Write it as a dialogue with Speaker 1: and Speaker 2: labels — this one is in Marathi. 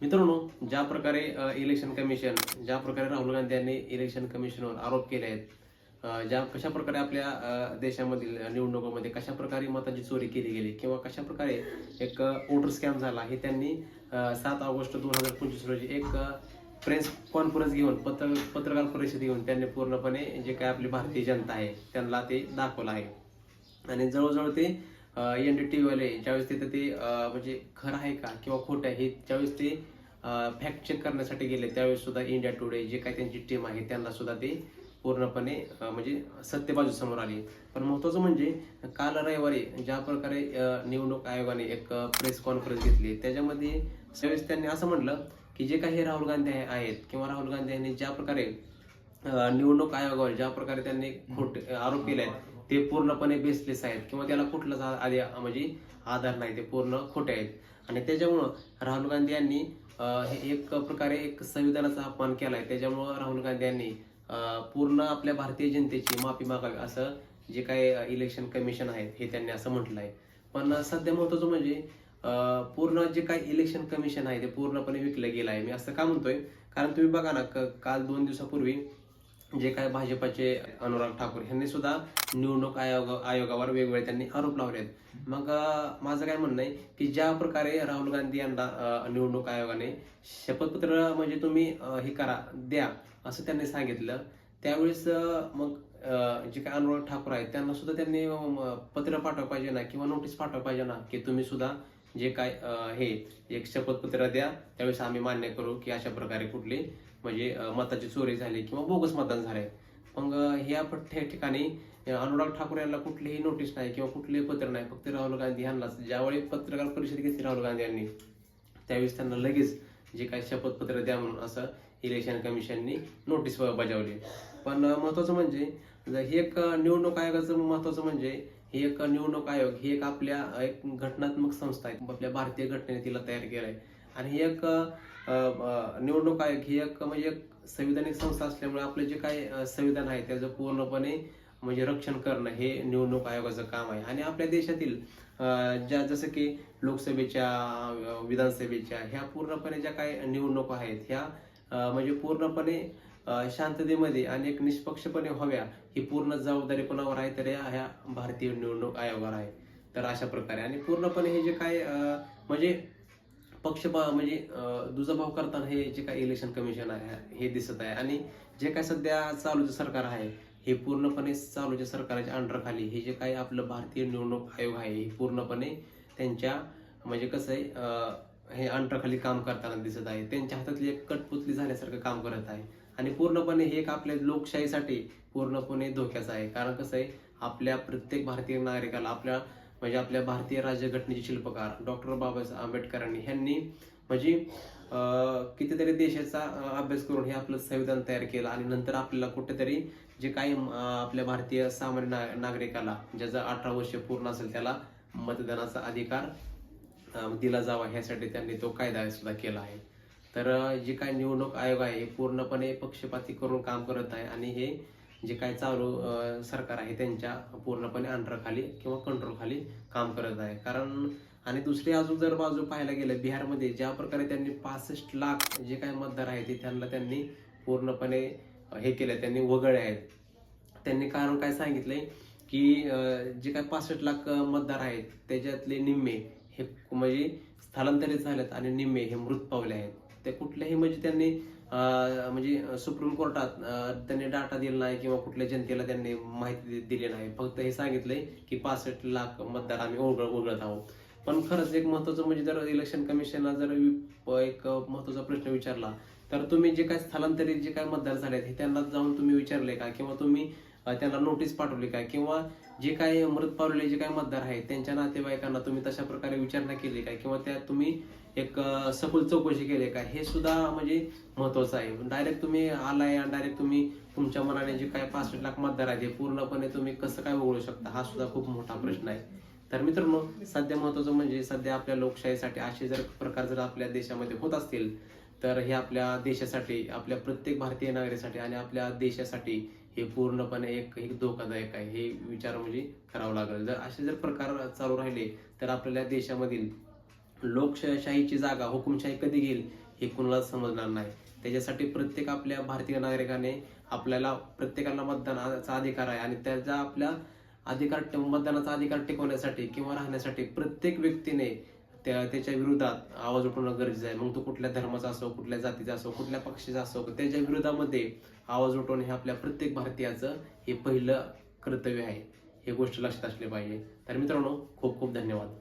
Speaker 1: मित्रांनो ज्या प्रकारे इलेक्शन कमिशन ज्या प्रकारे राहुल गांधी यांनी इलेक्शन कमिशनवर आरोप केले आहेत ज्या कशा प्रकारे आपल्या देशामधील निवडणुकामध्ये कशा प्रकारे मताची चोरी केली गेली किंवा कशा प्रकारे एक वोटर स्कॅम झाला हे त्यांनी सात ऑगस्ट दोन हजार पंचवीस रोजी एक प्रेस कॉन्फरन्स घेऊन पत्र पत्रकार परिषद घेऊन त्यांनी पूर्णपणे जे काय आपली भारतीय जनता आहे त्यांना ते दाखवलं आहे. आणि जवळजवळ ते एन डी टी वाले ज्यावेळेस तिथे ते म्हणजे खरं आहे का किंवा खोटं आहे हे ज्यावेळेस ते फॅक्ट चेक करण्यासाठी गेले त्यावेळेस सुद्धा इंडिया टुडे जे काही त्यांची टीम आहे त्यांना सुद्धा ते पूर्णपणे म्हणजे सत्य बाजू समोर आली. पण महत्वाचं म्हणजे काल रविवारी ज्या प्रकारे निवडणूक आयोगाने एक प्रेस कॉन्फरन्स घेतली त्याच्यामध्ये त्यावेळेस त्यांनी असं म्हटलं की जे काही राहुल गांधी आहेत किंवा राहुल गांधी यांनी ज्या प्रकारे निवडणूक आयोगावर ज्या प्रकारे त्यांनी खोट आरोप केले आहेत ते पूर्णपणे बेसलेस आहेत किंवा त्याला कुठलाच आधी म्हणजे आधार नाही ते पूर्ण खोटे आहेत. आणि त्याच्यामुळं राहुल गांधी यांनी हे एक प्रकारे एक संविधानाचा अपमान केलाय. त्याच्यामुळं राहुल गांधी यांनी पूर्ण आपल्या भारतीय जनतेची माफी मागावी असं जे काही इलेक्शन कमिशन आहे हे त्यांनी असं म्हटलं आहे पण सध्या महत्वाचं म्हणजे पूर्ण जे काही इलेक्शन कमिशन आहे ते पूर्णपणे विकलं गेलं आहे मी असं का म्हणतोय? कारण तुम्ही बघा ना क- काल दोन दिवसापूर्वी जे काय भाजपाचे अनुराग ठाकूर यांनी सुद्धा निवडणूक आयोग आयोगावर वेगवेगळे त्यांनी आरोप लावले आहेत मग माझं काय म्हणणं आहे की ज्या प्रकारे राहुल गांधी यांना निवडणूक आयोगाने शपथपत्र म्हणजे तुम्ही हे करा द्या असं त्यांनी सांगितलं. त्यावेळेस मग जे काय अनुराग ठाकूर आहेत त्यांना सुद्धा त्यांनी पत्र पाठवा पाहिजे ना किंवा नोटीस पाठवा पाहिजे ना की तुम्ही सुद्धा जे काय हे एक शपथपत्र द्या. त्यावेळेस आम्ही मान्य करू की अशा प्रकारे कुठली म्हणजे मताची चोरी झाली किंवा बोगस मतदान झालंय. मग ह्या ठिकाणी अनुराग ठाकूर यांना कुठलीही नोटीस नाही किंवा कुठलेही पत्र नाही. फक्त राहुल गांधी यांनाच ज्यावेळी पत्रकार परिषद घेतली राहुल गांधी यांनी त्यावेळेस त्यांना लगेच जे काही शपथपत्र द्या म्हणून असं इलेक्शन कमिशननी नोटीस बजावली. पण महत्वाचं म्हणजे ही एक निवडणूक आयोगाचं महत्वाचं म्हणजे ही एक निवडणूक आयोग ही एक आपल्या एक घटनात्मक संस्था आहे. आपल्या भारतीय घटनेने तिला तयार केलं आहे आणि एक निवडणूक आयोग ही एक म्हणजे एक संविधानिक संस्था असल्यामुळे आपलं जे काही संविधान आहे त्याचं पूर्णपणे म्हणजे रक्षण करणं हे निवडणूक आयोगाचं काम आहे. आणि आपल्या देशातील ज्या जसं की लोकसभेच्या विधानसभेच्या ह्या पूर्णपणे ज्या काही निवडणुका आहेत ह्या म्हणजे पूर्णपणे शांततेमध्ये आणि एक निष्पक्षपणे व्हाव्या ही पूर्ण जबाबदारी कोणावर आहे तर या ह्या भारतीय निवडणूक आयोगावर आहे. तर अशा प्रकारे. आणि पूर्णपणे हे जे काय म्हणजे पक्ष म्हणजे दुजाभाव करताना हे जे काय इलेक्शन कमिशन आहे हे दिसत आहे. आणि जे काय सध्या चालूचं सरकार आहे हे पूर्णपणे चालूच्या सरकारच्या अंडरखाली हे जे काही आपलं भारतीय निवडणूक आयोग आहे हे पूर्णपणे त्यांच्या म्हणजे कसं आहे हे अंडरखाली काम करताना दिसत आहे. त्यांच्या हातातली एक कटपुतली झाल्यासारखं काम करत आहे. आणि पूर्णपणे हे एक आपल्या लोकशाहीसाठी पूर्णपणे धोक्याचं आहे. कारण कसं आहे आपल्या प्रत्येक भारतीय नागरिकाला आपल्या म्हणजे आपल्या भारतीय राज्यघटनेचे शिल्पकार डॉक्टर बाबासाहेब आंबेडकरांनी ह्यांनी म्हणजे अं, कितीतरी देशाचा अभ्यास करून हे आपलं संविधान तयार केलं आणि नंतर आपल्याला कुठेतरी जे काही आपल्या भारतीय सामान्य नागरिकाला ज्याचा अठरा वर्ष पूर्ण असेल त्याला मतदानाचा अधिकार दिला जावा ह्यासाठी त्यांनी तो कायदा सुद्धा केला आहे. तर जे काही निवडणूक आयोग आहे हे पूर्णपणे पक्षपाती करून काम करत आहे आणि हे जे काय चालू सरकार आहे त्यांच्या पूर्णपणे अंडरखाली किंवा कंट्रोलखाली काम करत आहे. कारण आणि दुसरी अजून जर बाजू पाहायला गेलं बिहारमध्ये ज्या प्रकारे त्यांनी पासष्ट लाख जे काही मतदार आहेत ते त्यांना त्यांनी पूर्णपणे हे केलं त्यांनी वगळले आहेत. त्यांनी कारण काय सांगितलंय की जे काय पासष्ट लाख मतदार आहेत त्याच्यातले निम्मे हे म्हणजे स्थलांतरित झालेत आणि निम्मे हे मृत पावले आहेत. ते कुठल्याही म्हणजे त्यांनी म्हणजे सुप्रीम कोर्टात त्यांनी डाटा दिला नाही किंवा कुठल्या जनतेला त्यांनी माहिती दि- दिली नाही. फक्त हे सांगितलंय की पासष्ट लाख मतदार आम्ही वगळ वगळत आहोत. पण खरंच एक महत्वाचं म्हणजे जर इलेक्शन कमिशनला जर एक महत्त्वाचा प्रश्न विचारला तर तुम्ही जे काय स्थलांतरित जे काय मतदार झाले आहेत हे त्यांना जाऊन तुम्ही विचारले का? किंवा तुम्ही त्यांना नोटीस पाठवली काय? किंवा जे काही मृत पावलेले जे काही मतदार आहेत त्यांच्या नातेवाईकांना तुम्ही तशा प्रकारे विचारणा केली काय? किंवा त्या तुम्ही एक सखोल चौकशी केली काय? हे सुद्धा म्हणजे महत्वाचं आहे. डायरेक्ट तुम्ही आलाय आणि डायरेक्ट तुम्ही तुमच्या मनाने जे काय पासष्ट लाख मतदार आहेत हे पूर्णपणे तुम्ही कसं काय वगळू शकता? हा सुद्धा खूप मोठा प्रश्न आहे. तर मित्रांनो सध्या महत्वाचं म्हणजे सध्या आपल्या लोकशाहीसाठी असे जर प्रकार जर आपल्या देशामध्ये होत असतील तर हे आपल्या देशासाठी आपल्या प्रत्येक भारतीय नागरिकासाठी आणि आपल्या देशासाठी हे पूर्णपणे एक एक धोकादायक आहे हे विचार म्हणजे करावं लागेल. जर असे जर प्रकार चालू राहिले तर आपल्याला देशामधील लोकशाहीची जागा हुकुमशाही कधी घेईल हे कुणाला समजणार नाही. त्याच्यासाठी प्रत्येक आपल्या भारतीय नागरिकाने आपल्याला प्रत्येकाला मतदानाचा अधिकार आहे आणि त्याचा आपल्या अधिकार मतदानाचा अधिकार टिकवण्यासाठी किंवा राहण्यासाठी प्रत्येक व्यक्तीने त्या त्याच्या विरोधात आवाज उठवणं गरजेचं आहे. मग तो कुठल्या धर्माचा असो कुठल्या जातीचा असो कुठल्या पक्षाचा असो त्याच्या विरोधामध्ये आवाज उठवणं हे आपल्या प्रत्येक भारतीयाचं हे पहिलं कर्तव्य आहे. हे गोष्ट लक्षात असली पाहिजे. तर मित्रांनो खूप खूप धन्यवाद.